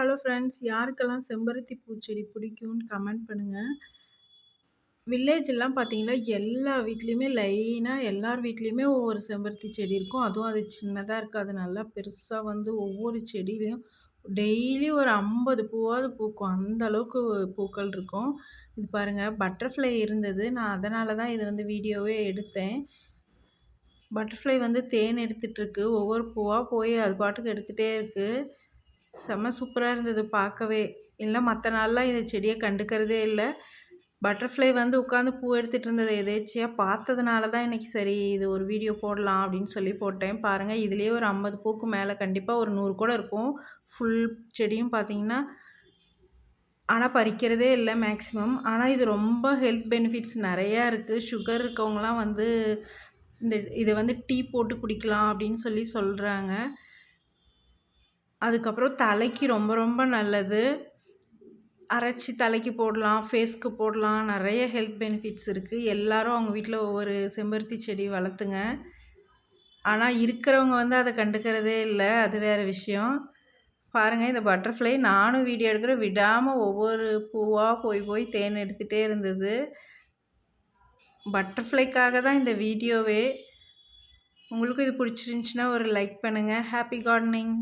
Hello friends யாருக்கெல்லாம் செம்பருத்தி பூச்செடி பிடிக்கும்னு கமெண்ட் பண்ணுங்கள் வில்லேஜெல்லாம் பார்த்தீங்கன்னா எல்லா வீட்லேயுமே லைனாக எல்லார் வீட்லேயுமே ஒவ்வொரு செம்பருத்தி செடி இருக்கும். அதுவும் அது சின்னதாக இருக்காது. நல்லா பெருசாக வந்து ஒவ்வொரு செடியிலையும் டெய்லி ஒரு ஐம்பது பூவாவது பூக்கும். அந்த அளவுக்கு பூக்கள் இருக்கும். இது பாருங்கள் பட்டர்ஃப்ளை இருந்தது. நான் அதனால தான் இது வந்து வீடியோவே எடுத்தேன். பட்டர்ஃப்ளை வந்து தேன் எடுத்துகிட்ருக்கு ஒவ்வொரு பூவாக போய் அது பாட்டுக்கு எடுத்துகிட்டே இருக்குது செம்ம சூப்பராக இருந்தது பார்க்கவே. இல்லை மற்ற நாள்லாம் இந்த செடியை கண்டுக்கிறதே இல்லை. பட்டர்ஃப்ளை வந்து உட்காந்து பூ எடுத்துகிட்டு இருந்தது எதேச்சியாக பார்த்ததுனால தான் இன்றைக்கி சரி இது ஒரு வீடியோ போடலாம் அப்படின்னு சொல்லி போட்டேன். பாருங்கள் இதுலேயே ஒரு ஐம்பது பூக்கு மேலே கண்டிப்பாக ஒரு நூறு கூட இருக்கும். ஃபுல் செடியும் பார்த்திங்கன்னா ஆனால் பறிக்கிறதே இல்லை மேக்ஸிமம் ஆனால் இது ரொம்ப ஹெல்த் பெனிஃபிட்ஸ் நிறையா இருக்குது சுகர் இருக்கவங்களாம் வந்து இந்த இதை வந்து டீ போட்டு குடிக்கலாம் அப்படின்னு சொல்லி சொல்கிறாங்க அதுக்கப்புறம் தலைக்கு ரொம்ப ரொம்ப நல்லது. அரைச்சி தலைக்கு போடலாம் ஃபேஸ்க்கு போடலாம். நிறைய ஹெல்த் பெனிஃபிட்ஸ் இருக்குது எல்லோரும் அவங்க வீட்டில் ஒவ்வொரு செம்பருத்தி செடி வளர்த்துங்க. ஆனால் இருக்கிறவங்க வந்து அதை கண்டுக்கிறதே இல்லை. அது வேறு விஷயம். பாருங்கள் இந்த பட்டர்ஃப்ளை நானும் வீடியோ எடுக்கிற விடாமல் ஒவ்வொரு பூவாக போய் போய் தேன் எடுத்துகிட்டே இருந்தது. பட்டர்ஃப்ளைக்காக தான் இந்த வீடியோவே உங்களுக்கும் இது பிடிச்சிருந்துச்சின்னா ஒரு லைக் பண்ணுங்கள் ஹாப்பி கார்டனிங்